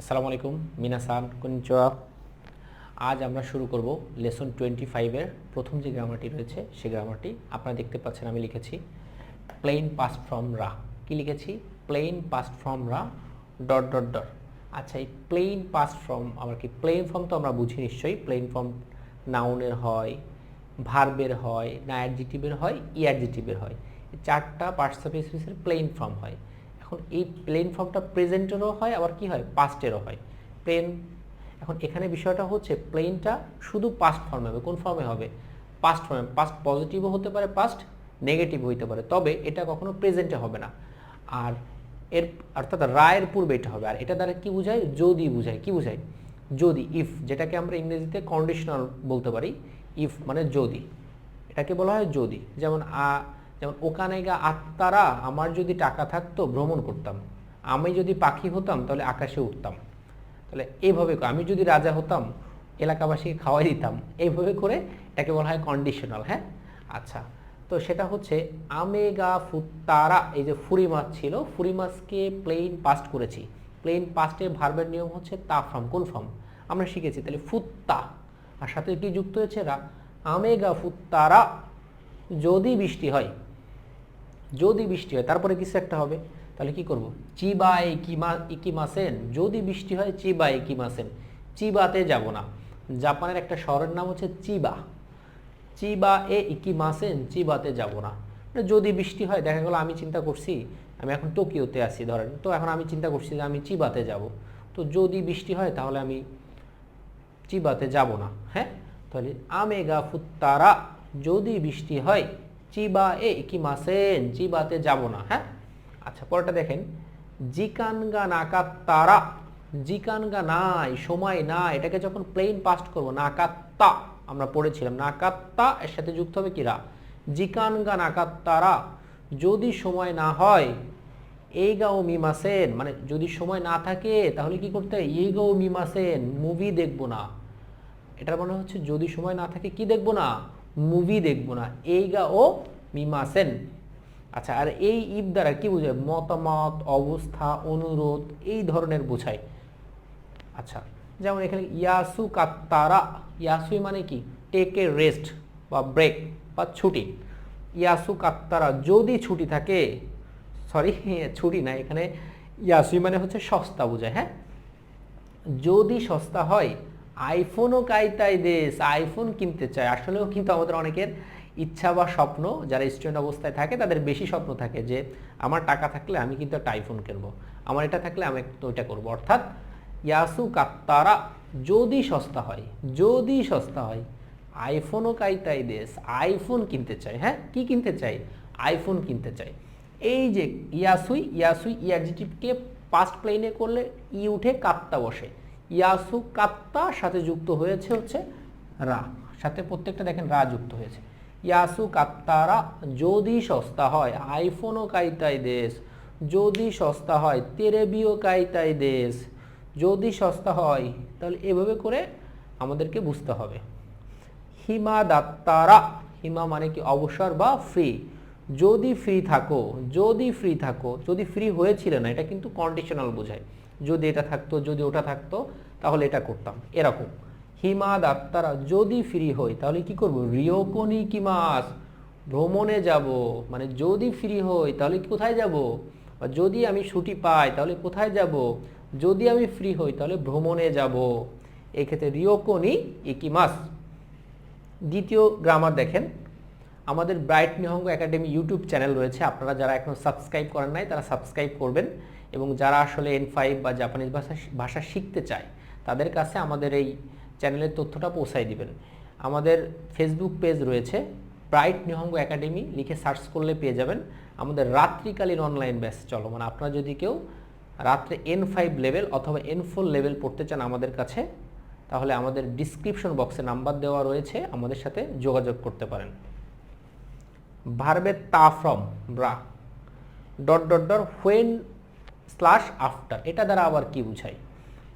আসসালামু আলাইকুম মিনাসান কুঞ্চুয়া আজ আমরা শুরু করব লেসন টোয়েন্টি ফাইভের প্রথম যে গ্রামারটি রয়েছে সেই গ্রামারটি আপনারা দেখতে পাচ্ছেন, আমি লিখেছি প্লেন পাস্ট ফ্রম রা কি লিখেছি? প্লেন পাস্ট ফ্রম রা ডট ডট ডট আচ্ছা এই প্লেন পাস্ট ফ্রম আমার কি প্লেন ফর্ম তো আমরা বুঝি নিশ্চয়ই প্লেন ফর্ম নাউনের হয় ভার্বের হয় না অ্যাডজেটিভের হয় ইঅ্যাডজেটিভের হয়। চারটা পার্টসাফিসের প্লেন ফর্ম হয়। এখন এই প্লেন ফর্মটা প্রেজেন্টেরও হয়, আবার কি হয়? পাস্টেরও হয়। প্লেন এখন এখানে বিষয়টা হচ্ছে প্লেনটা শুধু পাস্ট ফর্মে হবে। কোন ফর্মে হবে? পাস্ট ফর্মে পাস্ট পজিটিভও হতে পারে পাস্ট নেগেটিভ হইতে পারে। তবে এটা কখনো প্রেজেন্টে হবে না। আর এর, অর্থাৎ রায়ের পূর্বে এটা হবে। আর এটা দ্বারা কি বোঝায়? যদি বোঝায়। কি বোঝায়? যদি ইফ যেটাকে আমরা ইংরেজিতে কন্ডিশনাল বলতে পারি। ইফ মানে যদি। এটাকে বলা হয় যদি। যেমন, আ যেমন, ওখানে গা আত্মারা আমার যদি টাকা থাকতো, ভ্রমণ করতাম। আমি যদি পাখি হতাম, তাহলে আকাশে উঠতাম। তাহলে এইভাবে আমি যদি রাজা হতাম, এলাকাবাসীকে খাওয়াই দিতাম। এইভাবে করে এটাকে বলা হয় কন্ডিশনাল হ্যাঁ? আচ্ছা তো সেটা হচ্ছে আমেগা ফুতারা এই যে ফুরি মাছ ছিল, ফুরি মাছকে প্লেন পাস্ট করেছি। প্লেন পাস্টের ভার্বের নিয়ম হচ্ছে তা ফর্ম কোন ফর্ম আমরা শিখেছি, তাহলে ফুত্তা। আর সাথে কি যুক্ত হয়েছে রা আমেগা ফুত্তারা, যদি বৃষ্টি হয় যদি বৃষ্টি হয়, তারপরে কিছু একটা হবে। তাহলে কি করব? চিবা ইকিমা ইকিমাসেন যদি বৃষ্টি হয়, চিবা ইকিমাসেন চিবাতে যাব না। জাপানের একটা শহরের নাম হচ্ছে চিবা। চিবা এ ইকিমাসেন চিবাতে যাব না। মানে যদি বৃষ্টি হয়, দেখা গেলো আমি চিন্তা করছি, আমি এখন টোকিওতে আছি, ধরেন। তো এখন আমি চিন্তা করছি যে আমি চিবাতে যাব। তো যদি বৃষ্টি হয়, তাহলে আমি চিবাতে যাব না। হ্যাঁ? তাহলে আমেগা ফুত্তারা, যদি বৃষ্টি হয় চিবা এ কি মাসেন চিবাতে যাব না হ্যাঁ? আচ্ছা পরেরটা দেখেন। জিকান জিকানগা নাকাত্তারা, জিকানগা নাই, সময় না এটাকে যখন প্লেন পাস্ট করব, নাকাত্তা, আমরা পড়েছিলাম, নাকাত্তা, এর সাথে যুক্ত হবে কিরা? জিকানগা নাকাত্তারা, যদি সময় না হয় এই গাও মিমাসেন মানে যদি সময় না থাকে, তাহলে কি করতে হয়? এই গাও মিমাসেন মুভি দেখব না। এটার মানে হচ্ছে যদি সময় না থাকে, কি দেখব না? মুভি দেখব না। এই গা ও মিমাসেন আচ্ছা আর এই ঈদ দ্বারা কি বোঝায়? মতামত, অবস্থা, অনুরোধ, এই ধরনের বোঝায়। আচ্ছা যেমন এখানে ইয়াসু কাত্তারা ইয়াসুই মানে কি? টেক এ রেস্ট বা ব্রেক বা ছুটি। ইয়াসু কাত্তারা, যদি ছুটি থাকে সরি ছুটি না, এখানে ইয়াসুই মানে হচ্ছে সস্তা বোঝায় হ্যাঁ? যদি সস্তা হয় আইফোনও কাইতাই দেশ আইফোন কিনতে চায়। আসলেও কিন্তু আমাদের অনেকের ইচ্ছা বা স্বপ্ন যারা স্টুডেন্ট অবস্থায় থাকে, তাদের বেশি স্বপ্ন থাকে যে আমার টাকা থাকলে আমি কিন্তু একটা আইফোন কিনবো, আমার এটা থাকলে আমি ওইটা করব। অর্থাৎ ইয়াসু কাত্তারা যদি সস্তা হয়, যদি সস্তা হয় আইফোনও কাইতাই দেশ আইফোন কিনতে চায়। হ্যাঁ কি কিনতে চাই আইফোন কিনতে চাই এই যে ইয়াসুই ইয়াসুই ইয়াজিটিভকে পাস্ট প্লেনে করলে ই উঠে কাত্তা বসে। ইয়াসু কাত্তা, সাথে যুক্ত হয়েছে হচ্ছে রা। সাথে প্রত্যেকটা দেখেন রা যুক্ত হয়েছে। ইয়াসু কাত্তারা যদি সস্তা হয়, আইফোনও কাইতাই দেশ। যদি সস্তা হয়, তেরেবিও কাইতাই দেশ। যদি সস্তা হয়, তাহলে এভাবে করে আমাদেরকে বুঝতে হবে। হিমা দাত্তারা হিমা মানে কি অবসর বা ফ্রি যদি ফ্রি থাকো, যদি ফ্রি থাকো, যদি ফ্রি হয়েছিল না, এটা কিন্তু কন্ডিশনাল বোঝায়। যদি এটা থাকতো, যদি ওটা থাকতো, তাহলে এটা করতাম। এরকম। হিমা দাত্তারা যদি ফ্রি হই, তাহলে কি করব? রিওকনি কি মাস? ভ্রমণে যাব। মানে যদি ফ্রি হই, তাহলে কোথায় যাব? বা যদি আমি ছুটি পাই, তাহলে কোথায় যাব? যদি আমি ফ্রি হই, তাহলে ভ্রমণে যাব। এক্ষেত্রে রিওকনি ইকিমাস দ্বিতীয় গ্রামার দেখেন। আমাদের ব্রাইট নিহঙ্গ একাডেমি ইউটিউব চ্যানেল রয়েছে। আপনারা যারা এখন সাবস্ক্রাইব করেন নাই, তারা সাবস্ক্রাইব করবেন। এবং যারা আসলে এন ফাইভ বা জাপানিজ ভাষা ভাষা শিখতে চায়, তাদের কাছে আমাদের এই চ্যানেলের তথ্যটা পৌঁছাই দিবেন। আমাদের ফেসবুক পেজ রয়েছে ব্রাইট নিহঙ্গ একাডেমি লিখে সার্চ করলে পেয়ে যাবেন। আমাদের রাত্রিকালীন অনলাইন ব্যাচ চলমান। আপনারা যদি কেউ রাত্রে এন ফাইভ লেভেল অথবা এন ফোর লেভেল পড়তে চান আমাদের কাছে, তাহলে আমাদের ডিসক্রিপশন বক্সে নাম্বার দেওয়া রয়েছে, আমাদের সাথে যোগাযোগ করতে পারেন। ভার্বের তা from bra dot dot dot when slash after এটা দ্বারা আবার কি বুঝায়?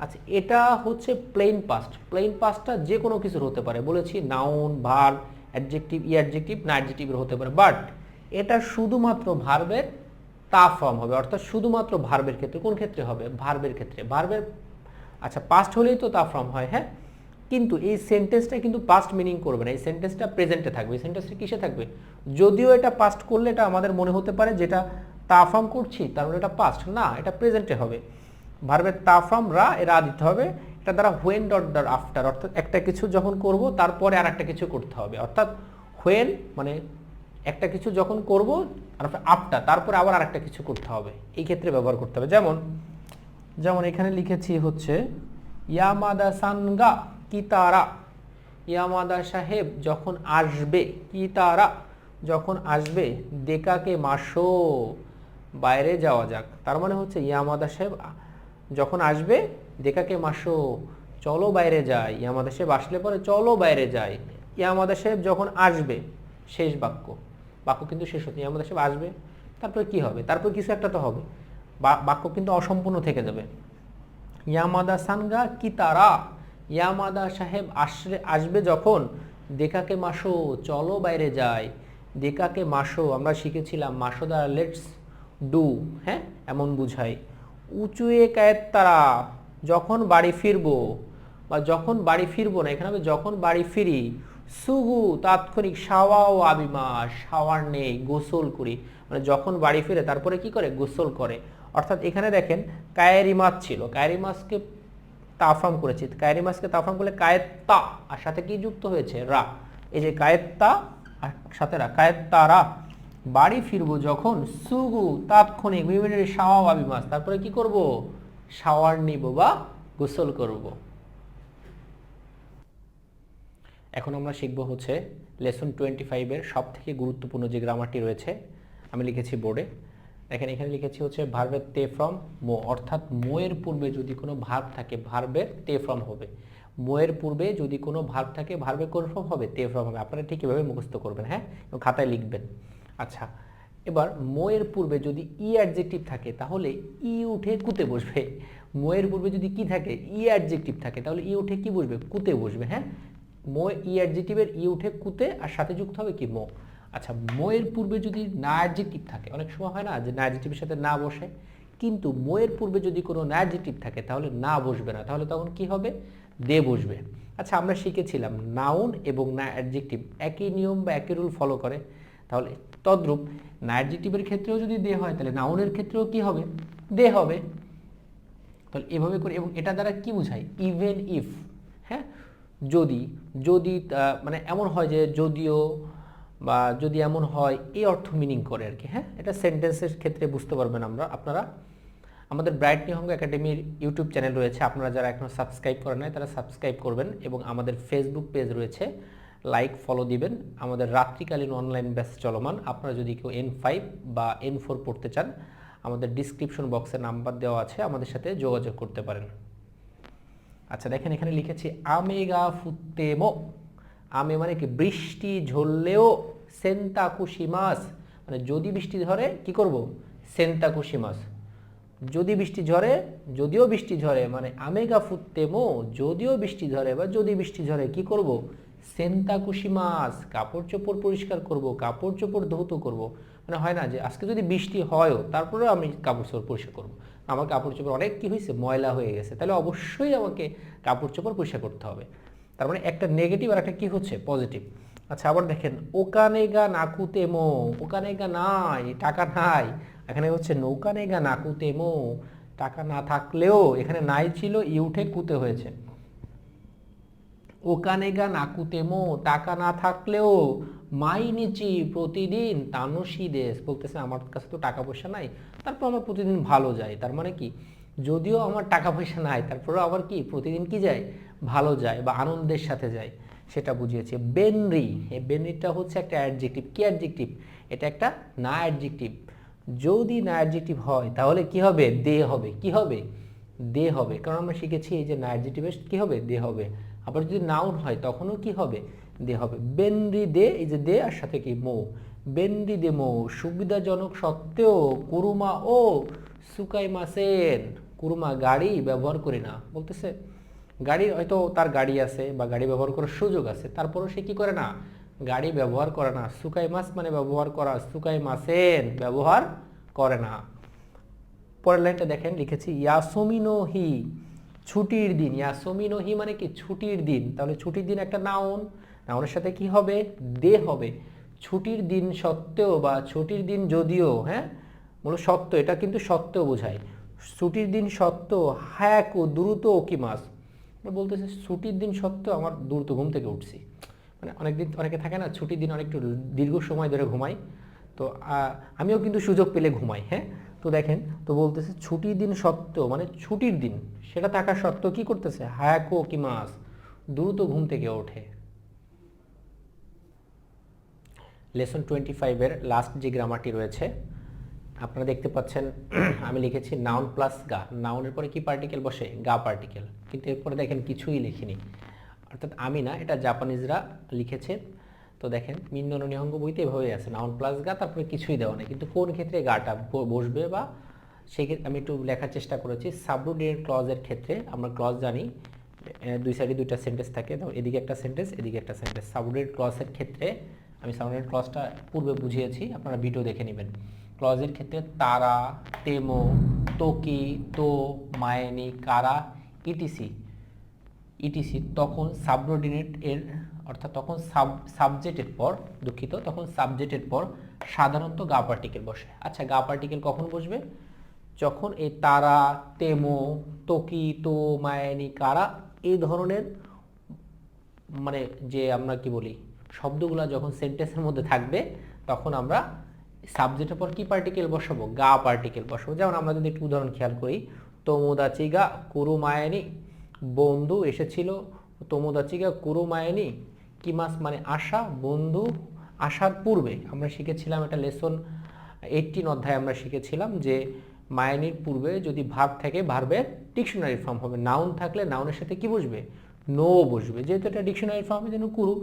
আচ্ছা এটা হচ্ছে প্লেন পাস্ট প্লেন পাস্টটা যে কোনো কিছুর হতে পারে। বলেছি নাউন ভার্ব অ্যাডজেক্টিভ ই অ্যাডজেক্টিভ না অ্যাডজেক্টিভের হতে পারে। বাট এটা শুধুমাত্র ভার্বের তা ফর্ম হবে। অর্থাৎ শুধুমাত্র ভার্বের ক্ষেত্রে। কোন ক্ষেত্রে হবে? ভার্বের ক্ষেত্রে। ভার্বের আচ্ছা পাস্ট হলেই তো তা ফর্ম হয় হ্যাঁ? কিন্তু এই সেন্টেন্সটা কিন্তু পাস্ট মিনিং করবে না। এই সেন্টেন্সটা প্রেজেন্টে থাকবে। এই সেন্টেন্সটা কিসে থাকবে? যদিও এটা পাস্ট করলে এটা আমাদের মনে হতে পারে যেটা তা ফর্ম করছি, তার মানে এটা পাস্ট না, এটা প্রেজেন্টে হবে। ভার্বের তা ফ্রম রা এরা দিতে হবে। এটা দ্বারা হোয়েন ডট দ্বার আফটার অর্থাৎ একটা কিছু যখন করব, তারপরে আর একটা কিছু করতে হবে। অর্থাৎ হোয়েন মানে একটা কিছু যখন করব আফটার তারপরে আবার আরেকটা কিছু করতে হবে। এই ক্ষেত্রে ব্যবহার করতে হবে। যেমন যেমন এখানে লিখেছি হচ্ছে ইয়ামাদা সানগা কিতারা ইয়ামাদা সাহেব যখন আসবে কিতারা যখন আসবে দেকাকে মাসো বাইরে যাওয়া যাক তার মানে হচ্ছে ইয়ামাদা সাহেব যখন আসবে দেকাকে মাসো, চলো বাইরে যাই। ইয়ামাদা সাহেব আসলে পরে চলো বাইরে যাই। ইয়ামাদা সাহেব যখন আসবে, শেষ বাক্য। বাক্য কিন্তু শেষ হচ্ছে ইয়ামাদা আসবে, তারপরে কি হবে? তারপর কিছু একটা তো হবে। বাক্য কিন্তু অসম্পূর্ণ থেকে যাবে। ইয়ামাদা সানগা কি তারা? ইয়ামাদা সাহেব আসলে আসবে যখন, দেখাকে মাসো, চলো বাইরে যাই। দেখাকে মাসো, আমরা শিখেছিলাম মাসো দ্বারা লেটস ডু হ্যাঁ? এমন বুঝাই। উঁচুয়ে কায়েত তারা যখন বাড়ি ফিরবো, বা যখন বাড়ি ফিরবো না, এখানে যখন বাড়ি ফিরি সুগু তাৎক্ষণিক সাওয়া ও আবিমা সাওয়ার নেই, গোসল করি। মানে যখন বাড়ি ফিরে, তারপরে কি করে? গোসল করে। অর্থাৎ এখানে দেখেন, কায়েরি মাছ ছিল। কায়েরি মাছকে তাফাম করেছি। কায়েরি মাছকে তাফাম করলে কায়েত্তা আর সাথে কি যুক্ত হয়েছে? রা। এই যে কায়েত্তা আর সাথে রা। কায়েত্তা রা বাড়ি ফিরবো যখন? সুগু, তাৎক্ষণিক, বিভিন্ন শাওয়া ও আবিমাস। তারপরে কি করব? শাওয়ার নিব বা গোসল করব। এখন আমরা শিখব হচ্ছে লেসন টোয়েন্টি ফাইভের সব থেকে গুরুত্বপূর্ণ যে গ্রামারটি রয়েছে, আমি লিখেছি বোর্ডে। দেখেন, এখানে লিখেছি হচ্ছে ভার্বের তে ফ্রম মো অর্থাৎ মোয়ের পূর্বে যদি কোনো ভার্ব থাকে ভার্বের তে ফ্রম হবে। মোয়ের পূর্বে যদি কোনো ভার্ব থাকে ভার্বে কোন ফর্ম হবে, তে ফ্রম হবে। আপনারা ঠিক এভাবে মুখস্থ করবেন হ্যাঁ? এবং খাতায় লিখবেন। আচ্ছা এবার মোয়ের পূর্বে যদি ই অ্যাডজেক্টিভ থাকে, তাহলে ই উঠে কুতে বসবে। মোয়ের পূর্বে যদি কি থাকে, ই অ্যাডজেক্টিভ থাকে, তাহলে ই উঠে কি বসবে? কুতে বসবে হ্যাঁ? মো ই অ্যাডজেক্টিভের ই উঠে কুতে আর সাথে যুক্ত হবে কি মো। আচ্ছা মোয়ের পূর্বে যদি না অ্যাডজেক্টিভ থাকে, অনেক সময় হয় না যে না অ্যাডজেক্টিভের সাথে না বসে, কিন্তু মোয়ের পূর্বে যদি কোনো না অ্যাডজেক্টিভ থাকে, তাহলে না বসবে না, তাহলে তখন কি হবে? দে বসবে। আচ্ছা আমরা শিখেছিলাম নাউন এবং না অ্যাডজেক্টিভ একই নিয়ম বা একই রুল ফলো করে। তাহলে তদ্রূপ না অ্যাডজেক্টিভের ক্ষেত্রেও যদি দে হয়, তাহলে নাউনের ক্ষেত্রেও কি হবে? দে হবে। তাহলে এভাবে করে, এবং এটা দ্বারা কি বোঝায় ইভেন ইফ হ্যাঁ? যদি যদি মানে এমন হয় যে যদিও বা যদি এমন হয় এই অর্থ মিনিং করে আর কি হ্যাঁ? এটা সেন্টেন্সের ক্ষেত্রে বুঝতে পারবেন আমরা, আপনারা। আমাদের ব্রাইট নিহঙ্গ একাডেমির ইউটিউব চ্যানেল রয়েছে, আপনারা যারা এখনও সাবস্ক্রাইব করেন নাই, তারা সাবস্ক্রাইব করবেন, এবং আমাদের ফেসবুক পেজ রয়েছে লাইক ফলো দিবেন। আমাদের রাত্রিকালীন অনলাইন ব্যাচ চলমান। আপনারা যদি কেউ এন ফাইভ বা এন ফোর পড়তে চান, আমাদের ডিসক্রিপশন বক্সে নাম্বার দেওয়া আছে। আমাদের সাথে যোগাযোগ করতে পারেন। আচ্ছা দেখেন এখানে লিখেছি, আমেগা ফুত্তেমো। আমে মানে কি, বৃষ্টি ঝরলেও সেন্তাকুশি মাস মানে যদি বৃষ্টি ধরে কি করব? সেন্তাকুশি মাস যদি বৃষ্টি ঝরে, যদিও বৃষ্টি ঝরে মানে আমেগা ফুত্তেমো, যদিও বৃষ্টি ঝরে বা যদি বৃষ্টি ঝরে, কি করব? সেন্তাকুশি মাস কাপড় চোপড় পরিষ্কার করব, কাপড় চোপড় ধৌত করব। মানে হয় না যে আজকে যদি বৃষ্টি হয়ও, তারপরেও আমি কাপড় চোপড় পরিষ্কার করব। আমার কাপড় চোপড় অনেক কি হয়েছে, ময়লা হয়ে গেছে। তাহলে অবশ্যই আমাকে কাপড় চোপড় পরিষ্কার করতে হবে। তার মানে একটা নেগেটিভ আর একটা কি হচ্ছে? পজিটিভ আচ্ছা আবার দেখেন, ওকানে ওকানেগা নাকুতে মো ওকানেগা নাই, টাকা নাই। এখানে হচ্ছে নৌকানেগা নাকুতে মো, টাকা না থাকলেও এখানে নাই ছিল ই উঠে কুতে হয়েছে। ওকানেগা নাকুতেমো টাকা না থাকলেও মাইনিচি প্রতিদিন তানসি দেশ। বলতেছে, আমার কাছে তো টাকা পয়সা নাই। তারপর আমার প্রতিদিন ভালো যায়। তার মানে কি? যদিও আমার টাকা পয়সা নাই, তারপরেও আবার কি? প্রতিদিন কি যায়? ভালো যায় বা আনন্দের সাথে যায়। সেটা বুঝিয়েছে বেনরি। এই বেনরিটা হচ্ছে একটা অ্যাডজেক্টিভ। কি অ্যাডজেক্টিভ? এটা একটা না অ্যাডজেক্টিভ। যদি না অ্যাডজেক্টিভ হয়, তাহলে কি হবে? দে হবে। কি হবে? দে হবে। কারণ আমরা শিখেছি এই যে না অ্যাডজেক্টিভের কি হবে? দে হবে। আবার যদি নাউন হয়, তখনও কি হবে? দে হবে। বেনরি দে, এই যে দে আর সাথে কি? মো। বেনরি দে মো। সুবিধাজনক সত্ত্বেও কুরুমা ও সুকাই মাসেন কুরুমা গাড়ি ব্যবহার করি না। বলতেছে, গাড়ি হয়তো তার গাড়ি আছে বা গাড়ি ব্যবহার করার সুযোগ আছে, তারপরেও সে কি করে না? গাড়ি ব্যবহার করে না। সুকাই মাছ মানে ব্যবহার করা সুকাই মাসেন ব্যবহার করে না। পরের লাইনটা দেখেন, লিখেছি ইয়াসমিনো হি ছুটির দিন ইয়াসমি নহি মানে কি ছুটির দিন। তাহলে ছুটির দিন একটা নাউন নাউনের সাথে কি হবে? দে হবে। ছুটির দিন সত্ত্বেও বা ছুটির দিন যদিও হ্যাঁ? মূল সত্য এটা কিন্তু সত্ত্বেও বোঝায়। ছুটির দিন সত্য হ্যাক ও দ্রুত ও কি মাস? বলতেছে ছুটির দিন সত্ত্বেও আমার দ্রুত ঘুম থেকে উঠছি। মানে অনেক দিন অনেকে থাকে না, ছুটির দিন অনেকটু দীর্ঘ সময় ধরে ঘুমাই। তো আমিও কিন্তু সুযোগ পেলে ঘুমাই হ্যাঁ? তো দেখেন, তো বলতেছে ছুটির দিন সত্ত্বেও মানে ছুটির দিন, সেটা থাকা সত্ত্বেও কি করতেছে? হায়াকো কি মাস দ্রুত ঘুম থেকে ওঠে। লেসন টোয়েন্টি ফাইভের লাস্ট যে গ্রামারটি রয়েছে, আপনারা দেখতে পাচ্ছেন, আমি লিখেছি নাউন প্লাস গা নাউনের পরে কি পার্টিকেল বসে? গা পার্টিকেল কিন্তু এরপরে দেখেন কিছুই লিখিনি। অর্থাৎ আমি না, এটা জাপানিজরা লিখেছে তো দেখেন মিন্দন নিহঙ্গ বইতে এভাবেই আছে। নাউন প্লাস গা, তারপরে কিছুই দেওয়া নেই। কিন্তু কোন ক্ষেত্রে গাটা বসবে বা সেই ক্ষেত্রে আমি একটু লেখার চেষ্টা করেছি। সাবরুডিনেট ক্লজের ক্ষেত্রে আমরা ক্লজ জানি দুই সাইডে দুইটা সেন্টেন্স থাকে। এদিকে একটা সেন্টেন্স এদিকে একটা সেন্টেন্স সাবরুডিনেট ক্লজের ক্ষেত্রে, আমি সাবরুডিনেট ক্লজটা পূর্বে বুঝিয়েছি, আপনারা ভিডিও দেখে নেবেন। ক্লজের ক্ষেত্রে তারা, তেমো, তোকি, তো, মায়েনি, কারা, ইটিসি। ইটিসি, তখন সাবঅর্ডিনেট এর অর্থাৎ তখন সাব সাবজেক্টের পর, দুঃখিত, তখন সাবজেক্টের পর সাধারণত গা পার্টিকেল বসে। আচ্ছা গা পার্টিকেল কখন বসবে? যখন এই তারা, তেমো তোকি তো মায়ানি, কারা এই ধরনের মানে যে আমরা কি বলি, শব্দগুলো যখন সেন্টেন্সের মধ্যে থাকবে, তখন আমরা সাবজেক্টের পর কি পার্টিকেল বসাবো? গা পার্টিকেল বসাবো। যেমন আমরা যদি একটু উদাহরণ খেয়াল করি তোমোদাচিগা কুরুমায়ানি বন্ধু এসেছিল তোমোদাচিগা কুরুমায়ানি কি মাস মানে আশা, বন্ধু, আসার পূর্বে আমরা শিখেছিলাম এটা লেসন এইটিন অধ্যায়ে আমরা শিখেছিলাম যে মায়ানির পূর্বে যদি ভার্ব থাকে, ভার্বের ডিকশনারি ফর্ম হবে। নাউন থাকলে নাউনের সাথে কি বসবে? নো বসবে। যেহেতু এটা ডিকশনারি ফর্মে যেন কুরু,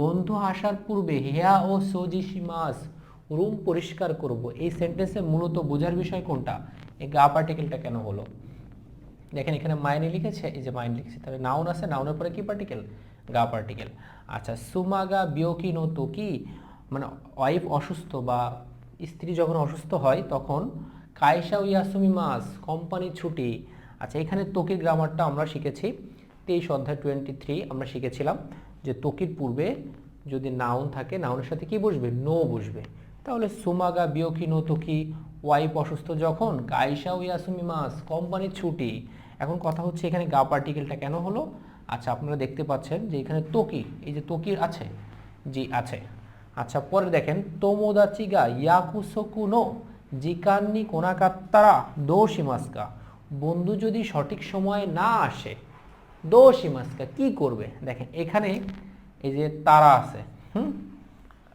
বন্ধু আসার পূর্বে হেয়া ও সোজিসিমাস রুম পরিষ্কার করব। এই সেন্টেন্সে মূলত বোঝার বিষয় কোনটা? এই গা পার্টিকেলটা কেন হলো? দেখেন এখানে মাইনে লিখেছে, এই যে মাইন লিখেছে, তাহলে নাউন আছে নাউনের পরে কি পার্টিকেল গা পার্টিকেল আচ্ছা সুমাগা বিয়োকি নো তোকি মানে ওয়াইফ অসুস্থ বা স্ত্রী যখন অসুস্থ হয়, তখন কায়সা ইয়াসুমি মাস কোম্পানি ছুটি। আচ্ছা এখানে তোকির গ্রামারটা আমরা শিখেছি। তেইশ অধ্যায় টোয়েন্টি থ্রি আমরা শিখেছিলাম যে তোকির পূর্বে যদি নাউন থাকে নাউনের সাথে কি বসবে? নো বসবে। তাহলে সুমাগা বিয়োকি নো তোকি ওয়াইফ অসুস্থ যখন কাইসা ইয়াসুমি মাস কোম্পানির ছুটি। এখন কথা হচ্ছে এখানে গা পার্টিকেলটা কেন হলো? আচ্ছা আপনারা দেখতে পাচ্ছেন যে এখানে তোকি এই যে তোকির আছে, জি আছে। আচ্ছা পরে দেখেন তোমোদাচিগা ইয়াকুসোকু নো জিকান্নি কোনাকাত্তারা দোষিমাস্কা বন্ধু যদি সঠিক সময়ে না আসে দোষিমাস্কা কি করবে? দেখেন, এখানে এই যে তারা আছে, হুম?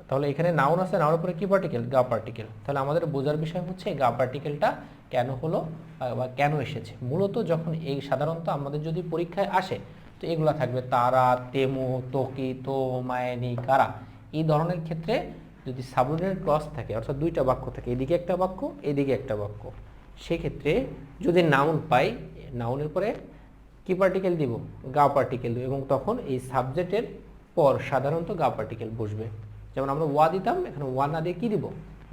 তাহলে এখানে নাউন আছে নাউনের উপরে কি পার্টিকেল গা পার্টিকেল তাহলে আমাদের বোঝার বিষয় হচ্ছে, গা পার্টিকেলটা কেন হলো বা কেন এসেছে? মূলত যখন এই সাধারণত আমাদের যদি পরীক্ষায় আসে তো এগুলা থাকবে তারা, তেমো, তোকি, তো, মায়ানি, কারা। এই ধরনের ক্ষেত্রে যদি সাবঅর্ডিনেট ক্লজ থাকে, অর্থাৎ দুইটা বাক্য থাকে, এদিকে একটা বাক্য, এদিকে একটা বাক্য। সেক্ষেত্রে যদি নাউন পাই নাউনের পরে কি পার্টিকেল দিব? গা পার্টিকেল দিব। এবং তখন এই সাবজেক্টের পর সাধারণত গা পার্টিকেল বসবে। যেমন আমরা ওয়া দিতাম, এখানে ওয়া না দিয়ে কি দিব?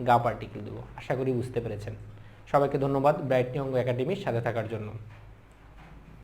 গা পার্টিকেল দিব। আশা করি বুঝতে পেরেছেন। সবাইকে ধন্যবাদ ব্রাইটনি অঙ্গ একাডেমির সাথে থাকার জন্য।